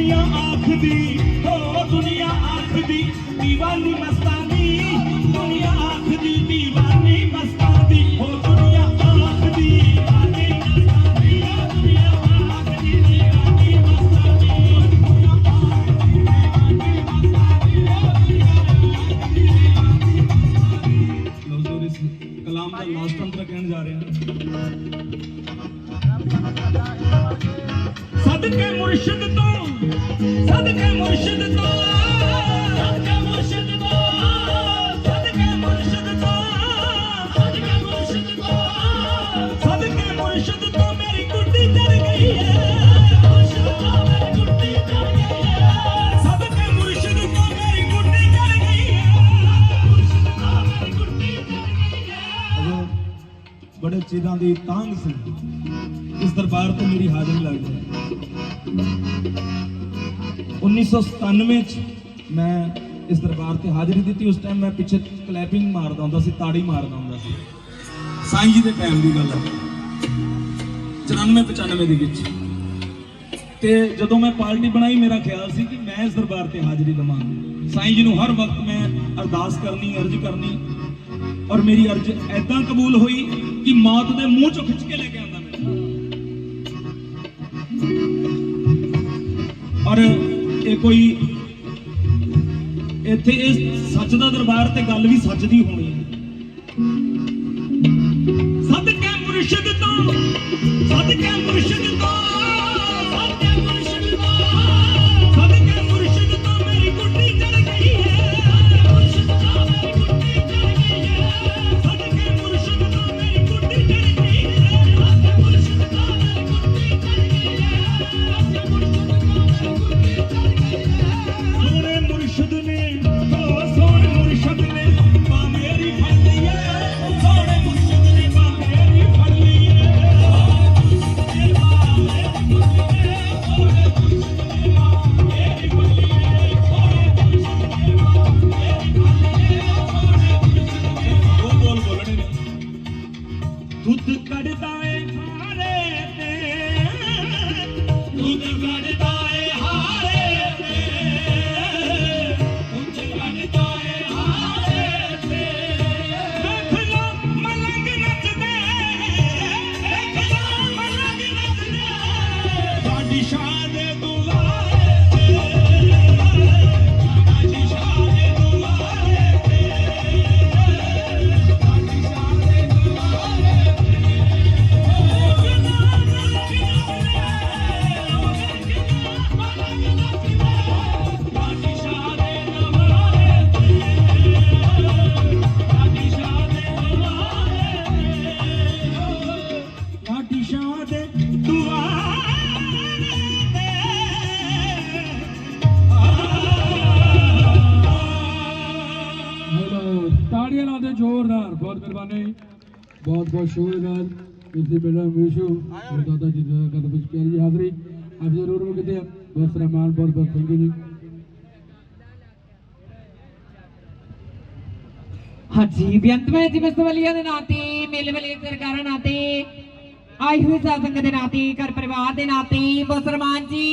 ਦੁਨੀਆ ਆਖਦੀ, ਹੋ ਦੁਨੀਆ ਆਖਦੀ دیਵਾਨੀ ਮਸਤਾਨੀ, ਦੁਨੀਆ ਆਖਦੀ دیਵਾਨੀ ਮਸਤਾਨੀ, ਹੋ ਦੁਨੀਆ ਆਖਦੀ دیਵਾਨੀ ਸਦਕੇ ਮੁਰਸ਼ਿਦ ਸਦਕੇ ਮੁਰਸ਼ਿਦ ਤੋਂ, ਸਦਕੇ ਮੁਰਸ਼ਿਦ ਤੋਂ, ਸਦਕੇ ਮੁਰਸ਼ਿਦ ਤੋਂ, ਸਦਕੇ ਮੁਰਸ਼ਿਦ ਤੋਂ, ਸਦਕੇ ਮੁਰਸ਼ਿਦ ਤੋਂ ਮੇਰੀ ਗੁੱਡੀ ਚੜ ਗਈ ਹੈ। ਬੜੇ ਚਿਰਾਂ ਦੀ ਤਾਂਗ ਸੀ। ਇਸ ਦਰਬਾਰ ਤੋਂ ਮੇਰੀ ਹਾਜ਼ਰੀ ਲੱਗ ਗਈ। 1997 ਚ ਮੈਂ ਇਸ ਦਰਬਾਰ ਤੇ ਹਾਜ਼ਰੀ ਦਿੱਤੀ। ਉਸ ਟਾਈਮ ਮੈਂ ਪਿੱਛੇ ਕਲੈਪਿੰਗ ਮਾਰਦਾ ਹੁੰਦਾ ਸੀ, ਤਾੜੀ ਮਾਰਦਾ ਹੁੰਦਾ ਸੀ। ਸਾਈਂ ਜੀ ਦੇ ਟਾਈਮ ਦੀ ਗੱਲ ਹੈ 94 95 ਦੇ ਵਿੱਚ। ਤੇ ਜਦੋਂ ਮੈਂ ਪਾਰਟੀ ਬਣਾਈ, ਮੇਰਾ ਖਿਆਲ ਸੀ ਕਿ ਮੈਂ ਇਸ ਦਰਬਾਰ ਤੇ ਹਾਜ਼ਰੀ ਦਵਾਂ। ਸਾਈਂ ਜੀ ਨੂੰ ਹਰ ਵਕਤ ਮੈਂ ਅਰਦਾਸ ਕਰਨੀ, ਅਰਜ਼ ਕਰਨੀ। ਔਰ ਮੇਰੀ ਅਰਜ਼ ਐਦਾਂ ਕਬੂਲ ਹੋਈ ਕਿ ਮੌਤ ਦੇ ਮੂੰਹ ਚੋਂ ਖਿੱਚ ਕੇ ਲੈ ਕੇ ਆਂਦਾ ਮੈਂ। ਔਰ ਇਹ ਕੋਈ ਇੱਥੇ ਇਹ ਸੱਚ ਦਾ ਦਰਬਾਰ ਤੇ ਗੱਲ ਵੀ ਸੱਚ ਦੀ ਹੋਣੀ ਹੈ। ਸਦਕੇ ਮੁਰਸ਼ਿਦ ਤੋਂ ਸਦਕੇ ಖಂಡಿತ ਤਾੜੀਆਂ ਲਾਉਂਦੇ ਜ਼ੋਰਦਾਰ, ਬਹੁਤ ਮਿਹਰਬਾਨੀ। ਬਹੁਤ ਬਹੁਤ ਸ਼ੁਕਰੀਆ, ਇਸ ਬੇੜਾ ਮਿਸ਼ੂ ਦਾਦਾ ਜੀ ਦਾ ਕਦਮ ਵਿੱਚ ਪਿਆਰੀ ਹਾਜ਼ਰੀ ਆਪ ਜ਼ਰੂਰ ਮੁਕਦੇ ਆ ਬਹੁਤ ਰਹਿਮਾਨ ਬਹੁਤ ਬਹੁਤ ਥੈਂਕ ਯੂ ਜੀ। ਹਾਂਜੀ ਬੇਅੰਤ ਵਿੱਚ ਜਿਵੇਂ ਸਵਲੀਆਂ ਦੇ ਨਾਤੇ ਮੇਲੇ ਵਾਲੇ ਸਰਕਾਰਾਂ ਨਾਤੇ ਆਈ ਹੋਈ ਸਾਧ ਸੰਗਤ ਦੇ ਨਾਤੇ ਘਰ ਪਰਿਵਾਰ ਦੇ ਨਾਤੇ ਮੁਸਲਮਾਨ ਜੀ।